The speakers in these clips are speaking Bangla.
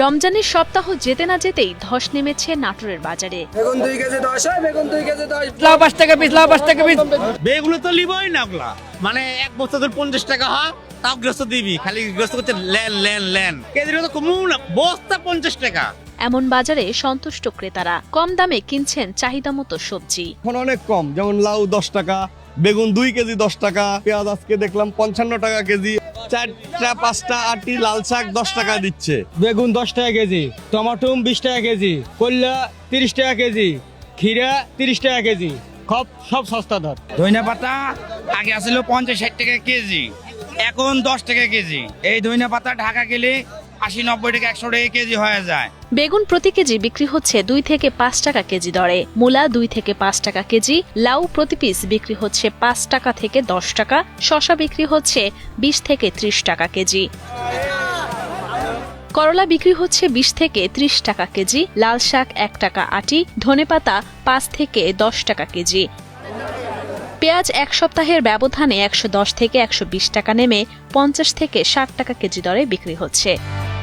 রমজানের সপ্তাহ যেতে না যেতেই ধস নেমেছে নাটোরের বাজারে। বেগুন দুই কেজি দশ হয় বেগুন দুই কেজি দশ। লাউ পাঁচ টাকা পিস লাউ পাঁচ টাকা পিস। বেগুলো তো লিবই না ওগুলা মানে এক বছর ধরে পঞ্চাশ টাকা হয় তাও গ্রস্ত দিবি। খালি গ্রস্ত করছে লেন লেন লেন। কেজির তো কমু না বস্তা পঞ্চাশ টাকা। এমন বাজারে সন্তুষ্ট ক্রেতারা কম দামে কিনছেন চাহিদা মতো সবজি। এখন অনেক কম যেমন লাউ দশ টাকা বেগুন দুই কেজি দশ টাকা পেঁয়াজ আজকে দেখলাম পঞ্চান্ন টাকা কেজি চারটা পাঁচটা আটটি লাল শাক দশ টাকা দিচ্ছে। বেগুন দশ টাকা কেজি টমাটো বিশ টাকা কেজি কল্যা তিরিশ টাকা কেজি খিরা তিরিশ টাকা কেজি সব সব সস্তা ধর ধনিয়া পাতা আগে আসলে পঞ্চাশ ষাট টাকা কেজি এখন দশ টাকা কেজি। এই ধনিয়া পাতা ঢাকা গেলে আশি নব্বই টাকা একশো টাকা কেজি হয়ে যায়। বেগুন প্রতি কেজি বিক্রি হচ্ছে দুই থেকে পাঁচ টাকা কেজি দরে। মূলা দুই থেকে পাঁচ টাকা কেজি, লাউ প্রতি পিস বিক্রি হচ্ছে পাঁচ টাকা থেকে দশ টাকা শশা বিক্রি হচ্ছে বিশ থেকে ত্রিশ টাকা কেজি। করলা বিক্রি হচ্ছে বিশ থেকে ত্রিশ টাকা কেজি, লাল শাক এক টাকা আটি ধনেপাতা পাঁচ থেকে দশ টাকা কেজি। পেঁয়াজ এক সপ্তাহের ব্যবধানে একশো দশ থেকে একশো বিশ টাকা নেমে পঞ্চাশ থেকে ষাট টাকা কেজি দরে বিক্রি হচ্ছে।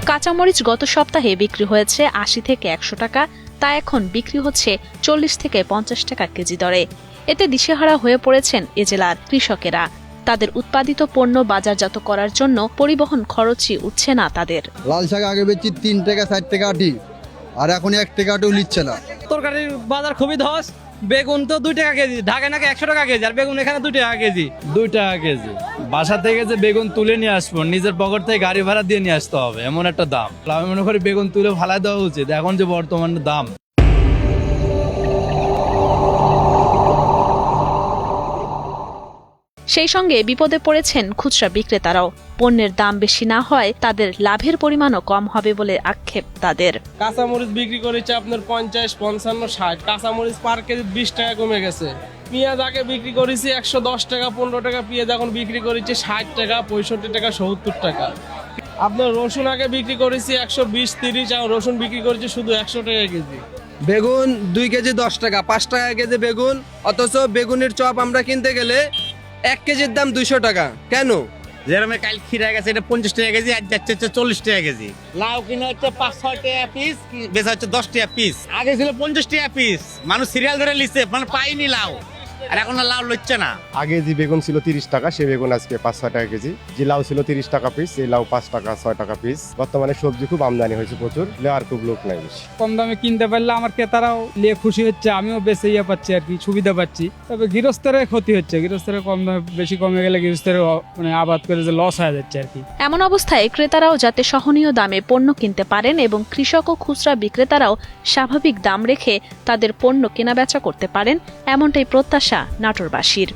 কাঁচামরিচ গত সপ্তাহে বিক্রি হয়েছে আশি থেকে একশো টাকা তা এখন বিক্রি হচ্ছে চল্লিশ থেকে পঞ্চাশ টাকা কেজি দরে। এতে দিশেহারা হয়ে পড়েছেন এ জেলার কৃষকেরা। তাদের উৎপাদিত পণ্য বাজারজাত করার জন্য পরিবহন খরচই উঠছে না তাদের। লাল শাক আগে বেচছি তিন টাকা ষাট টাকা আটি আর এখন এক টাকাটাও নিচ্ছে না। তরকারির বাজার খুবই ধস বেগুন তো দুই টাকা কেজি, ঢাকায় নাকি একশো টাকা কেজি, আর বেগুন এখানে দুই টাকা কেজি। দুই টাকা কেজি। বাসা থেকে যে বেগুন তুলে নিয়ে আসব, নিজের পকেট থেকে গাড়ি ভাড়া দিয়ে নিয়ে আসতে হবে, এমন একটা দাম। আমি মনে করি বেগুন তুলে ফালাই দেওয়া উচিত, এখন যে বর্তমান দাম। সেই সঙ্গে বিপদে পড়েছেন খুচরা বিক্রেতারাও। পণ্যের দাম বেশি না হয় তাদের লাভের পরিমাণও কম হবে বলে আক্ষেপ তাদের। কাঁচামরিচ বিক্রি করেছে আপনার পঞ্চাশ পঞ্চান্ন ষাট। কাঁচামরিচ পার কেজি বিশ টাকা কমে গেছে। পেঁয়াজ আগে বিক্রি করেছি একশো দশ টাকা পনেরো টাকা। পেঁয়াজ এখন বিক্রি করেছি ষাট টাকা পঁয়ষট্টি টাকা সত্তর টাকা। আপনার রসুন আগে বিক্রি করেছি একশো বিশ তিরিশ। আর রসুন বিক্রি করেছি শুধু একশো টাকা কেজি। বেগুন দুই কেজি দশ টাকা পাঁচ টাকা কেজি বেগুন। অথচ বেগুনের চপ আমরা কিনতে গেলে এক কেজির দাম দুইশো টাকা। কেন? যেরকম কাল খিরা গেছে, এটা পঞ্চাশ টাকা কেজি আর যাচ্ছে হচ্ছে চল্লিশ টাকা কেজি। লাউ কিনে হচ্ছে পাঁচ, ছয় টাকা পিস বেচা হচ্ছে দশ টাকা পিস আগে ছিল পঞ্চাশ টাকা পিস মানুষ সিরিয়াল ধরে লিখছে মানে পাইনি লাউ। আর এখন আর লাউ লচ্ছে না? আগে যে বেগুন ছিল তিরিশ টাকা সে বেগুন আজকে পাঁচ ছয় টাকা কেজি। যে লাউ ছিল তিরিশ টাকা পিস এই লাউ পাঁচ টাকা ছয় টাকা পিস বর্তমানে সবজি খুব আমদানি হয়েছে প্রচুর আর খুব লোক নাই বেশি। কম দামে কিনতে পারলে আমার ক্রেতারাও নিয়ে খুশি হচ্ছে আমিও বেশি ইয়ে পাচ্ছি আর কি সুবিধা পাচ্ছি। তবে গৃহস্থের ক্ষতি হচ্ছে গৃহস্থের কম দামে বেশি কমে গেলে গৃহস্থের মানে আবাদ করে যে লস হয়ে যাচ্ছে আর কি। এমন অবস্থায় ক্রেতারাও যাতে সহনীয় দামে পণ্য কিনতে পারেন এবং কৃষক ও খুচরা বিক্রেতারাও স্বাভাবিক দাম রেখে তাদের পণ্য কেনাবেচা করতে পারেন এমনটাই প্রত্যাশা নাটোরবাসীর।